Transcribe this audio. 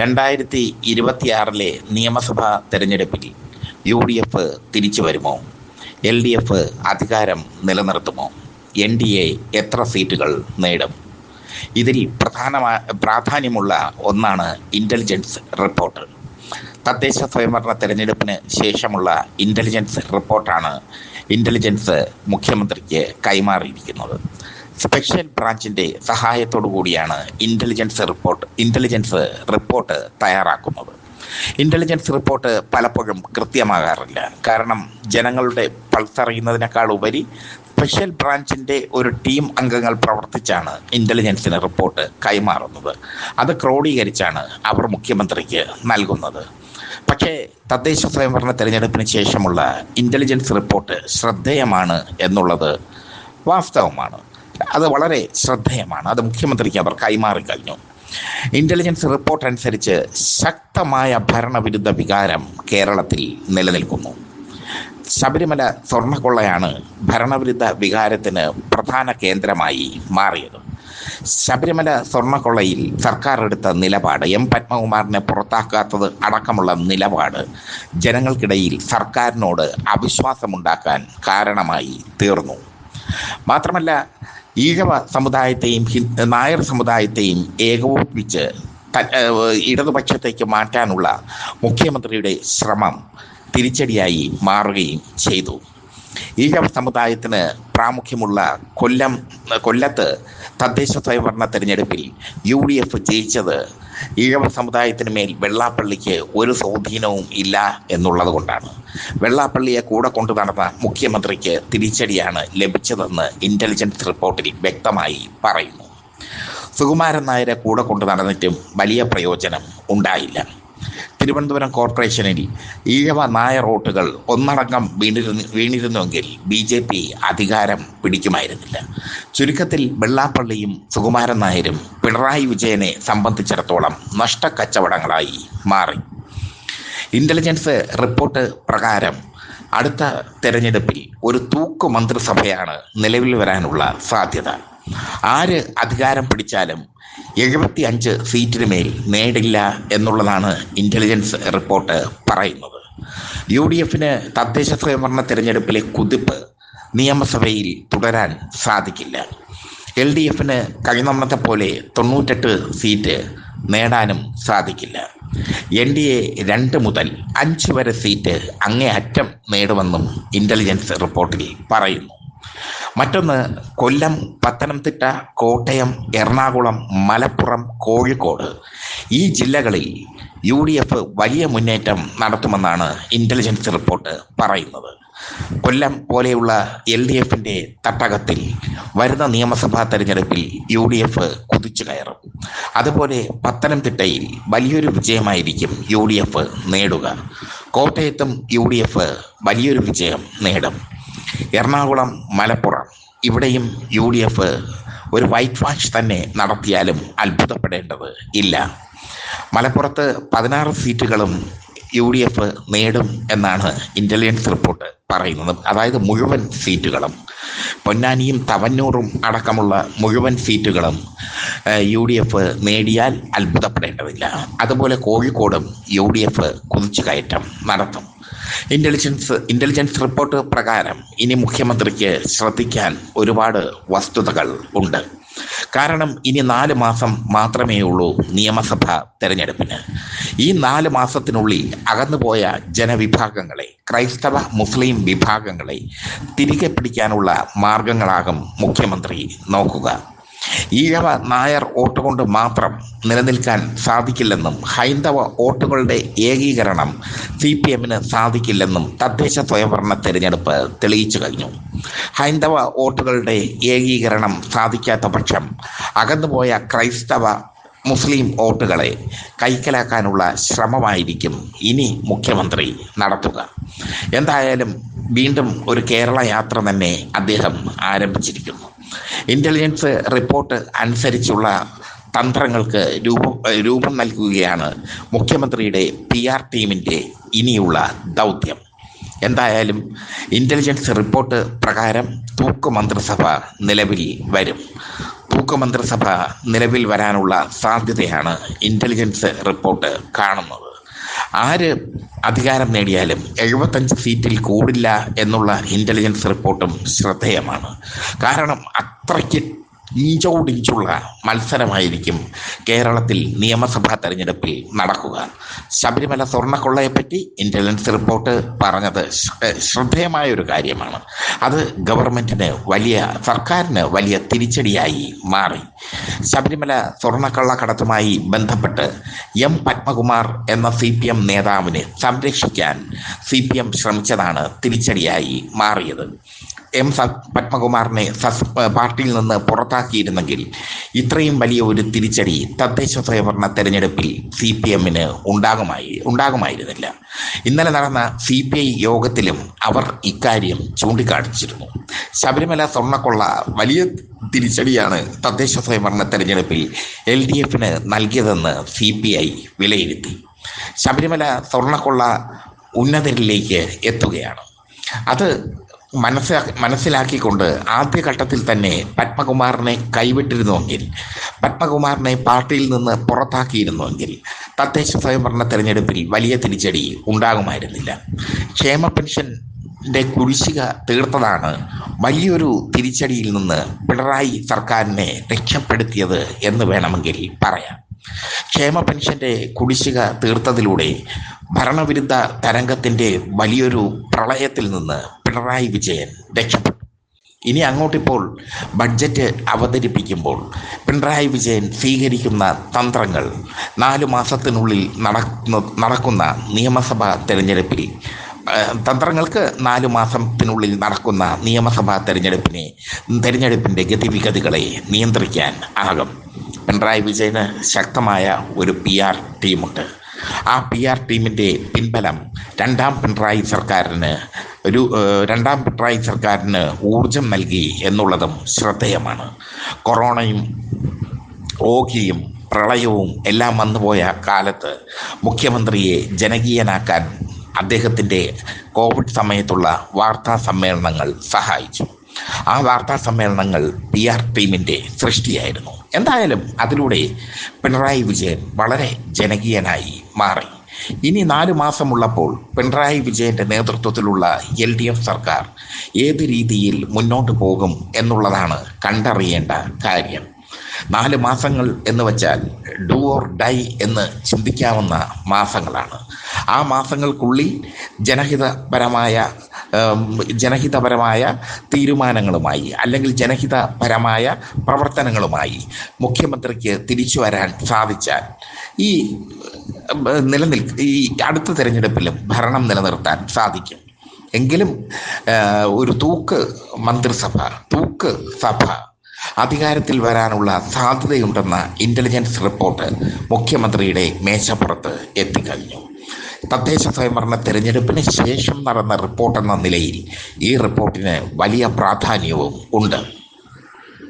രണ്ടായിരത്തി ഇരുപത്തിയാറിലെ നിയമസഭാ തെരഞ്ഞെടുപ്പിൽ യു ഡി എഫ് തിരിച്ചു വരുമോ? എൽ ഡി എഫ് അധികാരം നിലനിർത്തുമോ? എൻ ഡി എ എത്ര സീറ്റുകൾ നേടും? ഇതിൽ പ്രധാനമായ പ്രാധാന്യമുള്ള ഒന്നാണ് ഇന്റലിജൻസ് റിപ്പോർട്ട് തദ്ദേശ സ്വയംഭരണ തെരഞ്ഞെടുപ്പിന് ശേഷമുള്ള ഇന്റലിജൻസ് റിപ്പോർട്ടാണ് ഇന്റലിജൻസ് മുഖ്യമന്ത്രിക്ക് കൈമാറിയിരിക്കുന്നത്. സ്പെഷ്യൽ ബ്രാഞ്ചിന്റെ സഹായത്തോടു കൂടിയാണ് ഇന്റലിജൻസ് റിപ്പോർട്ട് ഇന്റലിജൻസ് റിപ്പോർട്ട് തയ്യാറാക്കുന്നത്. ഇന്റലിജൻസ് റിപ്പോർട്ട് പലപ്പോഴും കൃത്യമാകാറില്ല. കാരണം ജനങ്ങളുടെ പൾസ് അറിയുന്നതിനേക്കാൾ ഉപരി സ്പെഷ്യൽ ബ്രാഞ്ചിന്റെ ഒരു ടീം അംഗങ്ങൾ പ്രവർത്തിച്ചാണ് ഇന്റലിജൻസിന് റിപ്പോർട്ട് കൈമാറുന്നത്. അത് ക്രോഡീകരിച്ചാണ് അവർ മുഖ്യമന്ത്രിക്ക് നൽകുന്നത്. പക്ഷേ തദ്ദേശ സ്വയംഭരണ തെരഞ്ഞെടുപ്പിന് ശേഷമുള്ള ഇന്റലിജൻസ് റിപ്പോർട്ട് ശ്രദ്ധേയമാണ് എന്നുള്ളത് വാസ്തവമാണ്. അത് വളരെ ശ്രദ്ധേയമാണ്. അത് മുഖ്യമന്ത്രിക്ക് അവർ കൈമാറി കഴിഞ്ഞു. ഇന്റലിജൻസ് റിപ്പോർട്ട് അനുസരിച്ച് ശക്തമായ ഭരണവിരുദ്ധ വികാരം കേരളത്തിൽ നിലനിൽക്കുന്നു. ശബരിമല സ്വർണക്കൊള്ളയാണ് ഭരണവിരുദ്ധ വികാരത്തിന് പ്രധാന കേന്ദ്രമായി മാറിയത്. ശബരിമല സ്വർണക്കൊള്ളയിൽ സർക്കാർ എടുത്ത നിലപാട് എം പത്മകുമാറിനെ പുറത്താക്കാത്തത് അടക്കമുള്ള നിലപാട് ജനങ്ങൾക്കിടയിൽ സർക്കാരിനോട് അവിശ്വാസമുണ്ടാക്കാൻ കാരണമായി തീർന്നു. മാത്രമല്ല ഈഴവ സമുദായത്തെയും നായർ സമുദായത്തെയും ഏകോപിപ്പിച്ച് ഇടതുപക്ഷത്തേക്ക് മാറ്റാനുള്ള മുഖ്യമന്ത്രിയുടെ ശ്രമം തിരിച്ചടിയായി മാറുകയും ചെയ്തു. ഈഴവ സമുദായത്തിന് പ്രാമുഖ്യമുള്ള കൊല്ലം കൊല്ലത്ത് തദ്ദേശ സ്വയംഭരണ തെരഞ്ഞെടുപ്പിൽ യു ഡി എഫ് ജയിച്ചത് ഈഴവ സമുദായത്തിന് മേൽ വെള്ളാപ്പള്ളിക്ക് ഒരു സ്വാധീനവും ഇല്ല എന്നുള്ളത് കൊണ്ടാണ്. വെള്ളാപ്പള്ളിയെ കൂടെ കൊണ്ടു നടന്ന മുഖ്യമന്ത്രിക്ക് തിരിച്ചടിയാണ് ലഭിച്ചതെന്ന് ഇന്റലിജൻസ് റിപ്പോർട്ടിൽ വ്യക്തമായി പറയുന്നു. സുകുമാരൻ നായരെ കൂടെ കൊണ്ടു നടന്നിട്ടും വലിയ പ്രയോജനം ഉണ്ടായില്ല. തിരുവനന്തപുരം കോർപ്പറേഷനിൽ ഈഴവ നായ റോട്ടുകൾ ഒന്നടങ്കം വീണിരുന്നു വീണിരുന്നുവെങ്കിൽ ബി ജെ പി അധികാരം പിടിക്കുമായിരുന്നില്ല. ചുരുക്കത്തിൽ വെള്ളാപ്പള്ളിയും സുകുമാരൻ നായരും പിണറായി വിജയനെ സംബന്ധിച്ചിടത്തോളം നഷ്ടക്കച്ചവടങ്ങളായി മാറി. ഇന്റലിജൻസ് റിപ്പോർട്ട് പ്രകാരം അടുത്ത തെരഞ്ഞെടുപ്പിൽ ഒരു തൂക്കു മന്ത്രിസഭയാണ് നിലവിൽ വരാനുള്ള സാധ്യത. ആര് അധികാരം പിടിച്ചാലും എഴുപത്തി അഞ്ച് സീറ്റിന് മേൽ നേടില്ല എന്നുള്ളതാണ് ഇന്റലിജൻസ് റിപ്പോർട്ട് പറയുന്നത്. യു ഡി എഫിന് തദ്ദേശ സ്വയംഭരണ തിരഞ്ഞെടുപ്പിലെ കുതിപ്പ് നിയമസഭയിൽ തുടരാൻ സാധിക്കില്ല. എൽ ഡി എഫിന് കഴിഞ്ഞ പോലെ തൊണ്ണൂറ്റെട്ട് സീറ്റ് നേടാനും സാധിക്കില്ല. എൻ ഡി എ രണ്ട് മുതൽ അഞ്ച് വരെ സീറ്റ് അങ്ങേ അറ്റം നേടുമെന്നും ഇന്റലിജൻസ് റിപ്പോർട്ടിൽ പറയുന്നു. മറ്റൊന്ന് കൊല്ലം പത്തനംതിട്ട കോട്ടയം എറണാകുളം മലപ്പുറം കോഴിക്കോട്. ഈ ജില്ലകളിൽ യു ഡി എഫ് വലിയ മുന്നേറ്റം നടത്തുമെന്നാണ് ഇന്റലിജൻസ് റിപ്പോർട്ട് പറയുന്നത്. കൊല്ലം പോലെയുള്ള എൽ ഡി എഫിന്റെ തട്ടകത്തിൽ വരുന്ന നിയമസഭാ തെരഞ്ഞെടുപ്പിൽ യു ഡി എഫ് കുതിച്ചു കയറും. അതുപോലെ പത്തനംതിട്ടയിൽ വലിയൊരു വിജയമായിരിക്കും യു ഡി എഫ് നേടുക. കോട്ടയത്തും യു ഡി എഫ് വലിയൊരു വിജയം നേടും. എറണാകുളം മലപ്പുറം. ഇവിടെയും യു ഡി എഫ് ഒരു വൈറ്റ് വാഷ് തന്നെ നടത്തിയാലും അത്ഭുതപ്പെടേണ്ടത് ഇല്ല. മലപ്പുറത്ത് പതിനാറ് സീറ്റുകളും യു ഡി എഫ് നേടും എന്നാണ് ഇന്റലിജൻസ് റിപ്പോർട്ട് പറയുന്നത്. അതായത് മുഴുവൻ സീറ്റുകളും. പൊന്നാനിയും തവന്നൂറും അടക്കമുള്ള മുഴുവൻ സീറ്റുകളും യു ഡി എഫ് നേടിയാൽ അത്ഭുതപ്പെടേണ്ടതില്ല. അതുപോലെ കോഴിക്കോടും യു ഡി എഫ് കുതിച്ചു കയറ്റം നടത്തും. ഇന്റലിജൻസ് ഇന്റലിജൻസ് റിപ്പോർട്ട് പ്രകാരം ഇനി മുഖ്യമന്ത്രിക്ക് ശ്രദ്ധിക്കാൻ ഒരുപാട് വസ്തുതകൾ ഉണ്ട്. കാരണം ഇനി നാല് മാസം മാത്രമേ ഉള്ളൂ നിയമസഭാ തെരഞ്ഞെടുപ്പിന്. ഈ നാല് മാസത്തിനുള്ളിൽ അകന്നുപോയ ജനവിഭാഗങ്ങളെ ക്രൈസ്തവ മുസ്ലിം വിഭാഗങ്ങളെ തിരികെ പിടിക്കാനുള്ള മാർഗങ്ങളാകും മുഖ്യമന്ത്രി നോക്കുക. ഈഴവ നായർ വോട്ട് കൊണ്ട് മാത്രം നിലനിൽക്കാൻ സാധിക്കില്ലെന്നും ഹൈന്ദവ വോട്ടുകളുടെ ഏകീകരണം സി പി എമ്മിന് സാധിക്കില്ലെന്നും തദ്ദേശ സ്വയംഭരണ തെരഞ്ഞെടുപ്പ് തെളിയിച്ചു കഴിഞ്ഞു. ഹൈന്ദവ വോട്ടുകളുടെ ഏകീകരണം സാധിക്കാത്ത പക്ഷം അകന്നുപോയ ക്രൈസ്തവ മുസ്ലിം വോട്ടുകളെ കൈക്കലാക്കാനുള്ള ശ്രമമായിരിക്കും ഇനി മുഖ്യമന്ത്രി നടത്തുക. എന്തായാലും വീണ്ടും ഒരു കേരള യാത്ര തന്നെ അദ്ദേഹം ആരംഭിച്ചിരിക്കുന്നു. ഇന്റലിജൻസ് റിപ്പോർട്ട് അനുസരിച്ചുള്ള തന്ത്രങ്ങൾക്ക് രൂപം രൂപം നൽകുകയാണ് മുഖ്യമന്ത്രിയുടെ പി ആർ ടീമിന്റെ ഇനിയുള്ള ദൗത്യം. എന്തായാലും ഇന്റലിജൻസ് റിപ്പോർട്ട് പ്രകാരം തൂക്ക് മന്ത്രിസഭ നിലവിൽ വരും. തൂക്കമന്ത്രിസഭ നിലവിൽ വരാനുള്ള സാധ്യതയാണ് ഇന്റലിജൻസ് റിപ്പോർട്ട് കാണുന്നത്. ആര് അധികാരം നേടിയാലും എഴുപത്തഞ്ച് സീറ്റിൽ കൂടില്ല എന്നുള്ള ഇന്റലിജൻസ് റിപ്പോർട്ടും ശ്രദ്ധേയമാണ്. കാരണം അത്രയ്ക്ക് ഇഞ്ചോടിഞ്ചുള്ള മത്സരമായിരിക്കും കേരളത്തിൽ നിയമസഭാ തെരഞ്ഞെടുപ്പിൽ നടക്കുക. ശബരിമല സ്വർണക്കൊള്ളയെപ്പറ്റി ഇന്റലിജൻസ് റിപ്പോർട്ട് പറഞ്ഞത് ശ്ര- ശ്രദ്ധേയമായ ഒരു കാര്യമാണ്. അത് ഗവൺമെന്റിന് വലിയ സർക്കാരിന് വലിയ തിരിച്ചടിയായി മാറി. ശബരിമല സ്വർണക്കള്ളക്കടത്തുമായി ബന്ധപ്പെട്ട് എം പത്മകുമാർ എന്ന സി പി എം നേതാവിനെ സംരക്ഷിക്കാൻ സി പി എം ശ്രമിച്ചതാണ് തിരിച്ചടിയായി മാറിയത്. എം പത്മകുമാറിനെ സസ് പാർട്ടിയിൽ നിന്ന് പുറത്താക്കിയിരുന്നെങ്കിൽ ഇത്രയും വലിയ ഒരു തിരിച്ചടി തദ്ദേശ സ്വയംഭരണ തെരഞ്ഞെടുപ്പിൽ സി പി എമ്മിന് ഉണ്ടാകുമായി ഉണ്ടാകുമായിരുന്നില്ല. ഇന്നലെ നടന്ന സി പി ഐ യോഗത്തിലും അവർ ഇക്കാര്യം ചൂണ്ടിക്കാണിച്ചിരുന്നു. ശബരിമല സ്വർണക്കൊള്ള വലിയ തിരിച്ചടിയാണ് തദ്ദേശ സ്വയംഭരണ തെരഞ്ഞെടുപ്പിൽ എൽ ഡി എഫിന് നൽകിയതെന്ന് സി പി ഐ വിലയിരുത്തി. ശബരിമല സ്വർണക്കൊള്ള ഉന്നതരിലേക്ക് എത്തുകയാണ്. അത് മനസ്സിലാക്കി മനസ്സിലാക്കിക്കൊണ്ട് ആദ്യഘട്ടത്തിൽ തന്നെ പത്മകുമാറിനെ കൈവിട്ടിരുന്നുവെങ്കിൽ പത്മകുമാറിനെ പാർട്ടിയിൽ നിന്ന് പുറത്താക്കിയിരുന്നുവെങ്കിൽ തദ്ദേശ സ്വയംഭരണ തെരഞ്ഞെടുപ്പിൽ വലിയ തിരിച്ചടി ഉണ്ടാകുമായിരുന്നില്ല. ക്ഷേമ പെൻഷന്റെ കുടിശ്ശിക തീർത്തതാണ് വലിയൊരു തിരിച്ചടിയിൽ നിന്ന് പിണറായി സർക്കാരിനെ രക്ഷപ്പെടുത്തിയത് എന്ന് വേണമെങ്കിൽ പറയാം. ക്ഷേമ പെൻഷന്റെ കുടിശ്ശിക തീർത്തതിലൂടെ ഭരണവിരുദ്ധ തരംഗത്തിന്റെ വലിയൊരു പ്രളയത്തിൽ നിന്ന് പിണറായി വിജയൻ രക്ഷപ്പെട്ടു. ഇനി അങ്ങോട്ടിപ്പോൾ ബഡ്ജറ്റ് അവതരിപ്പിക്കുമ്പോൾ പിണറായി വിജയൻ സ്വീകരിക്കുന്ന തന്ത്രങ്ങൾ നാല് മാസത്തിനുള്ളിൽ നടക്കുന്ന നടക്കുന്ന നിയമസഭാ തെരഞ്ഞെടുപ്പിൽ തന്ത്രങ്ങൾക്ക് നാല് മാസത്തിനുള്ളിൽ നടക്കുന്ന നിയമസഭാ തെരഞ്ഞെടുപ്പിനെ തെരഞ്ഞെടുപ്പിന്റെ ഗതിവിഗതികളെ നിയന്ത്രിക്കാൻ ആകും. പിണറായി വിജയന് ശക്തമായ ഒരു പി ആർ ടീമുണ്ട്. ആ പി ആർ ടീമിന്റെ പിൻബലം രണ്ടാം പിണറായി സർക്കാരിന് ഒരു രണ്ടാം പിണറായി സർക്കാരിന് ഊർജം നൽകി എന്നുള്ളതും ശ്രദ്ധേയമാണ്. കൊറോണയും ഓഖിയും പ്രളയവും എല്ലാം വന്നുപോയ കാലത്ത് മുഖ്യമന്ത്രിയെ ജനകീയനാക്കാൻ അദ്ദേഹത്തിന്റെ കോവിഡ് സമയത്തുള്ള വാർത്താ സമ്മേളനങ്ങൾ സഹായിച്ചു. ആ വാർത്താ സമ്മേളനങ്ങൾ പി ആർ ടീമിന്റെ സൃഷ്ടിയായിരുന്നു. എന്തായാലും അതിലൂടെ പിണറായി വിജയൻ വളരെ ജനകീയനായി മാറി. ഇനി നാല് മാസമുള്ളപ്പോൾ പിണറായി വിജയന്റെ നേതൃത്വത്തിലുള്ള എൽ ഡി എഫ് സർക്കാർ ഏത് രീതിയിൽ മുന്നോട്ട് പോകും എന്നുള്ളതാണ് കണ്ടറിയേണ്ട കാര്യം. നാല് മാസങ്ങൾ എന്ന് വെച്ചാൽ ഡു ഓർ ഡൈ എന്ന് ചിന്തിക്കാവുന്ന മാസങ്ങളാണ്. ആ മാസങ്ങൾക്കുള്ളിൽ ജനഹിതപരമായ ജനഹിതപരമായ തീരുമാനങ്ങളുമായി അല്ലെങ്കിൽ ജനഹിതപരമായ പ്രവർത്തനങ്ങളുമായി മുഖ്യമന്ത്രിക്ക് തിരിച്ചു വരാൻ സാധിച്ചാൽ ഈ നിലനിൽ ഈ അടുത്ത തിരഞ്ഞെടുപ്പിലും ഭരണം നിലനിർത്താൻ സാധിക്കും. എങ്കിലും ഒരു തൂക്ക് മന്ത്രിസഭ തൂക്ക് സഭ അധികാരത്തിൽ വരാനുള്ള സാധ്യതയുണ്ടെന്ന ഇന്റലിജൻസ് റിപ്പോർട്ട് മുഖ്യമന്ത്രിയുടെ മേശപ്പുറത്ത് എത്തിക്കഴിഞ്ഞു. തദ്ദേശ സ്വയംഭരണ തെരഞ്ഞെടുപ്പിന് ശേഷം നടന്ന റിപ്പോർട്ടെന്ന നിലയിൽ ഈ റിപ്പോർട്ടിന് വലിയ പ്രാധാന്യവും ഉണ്ട്.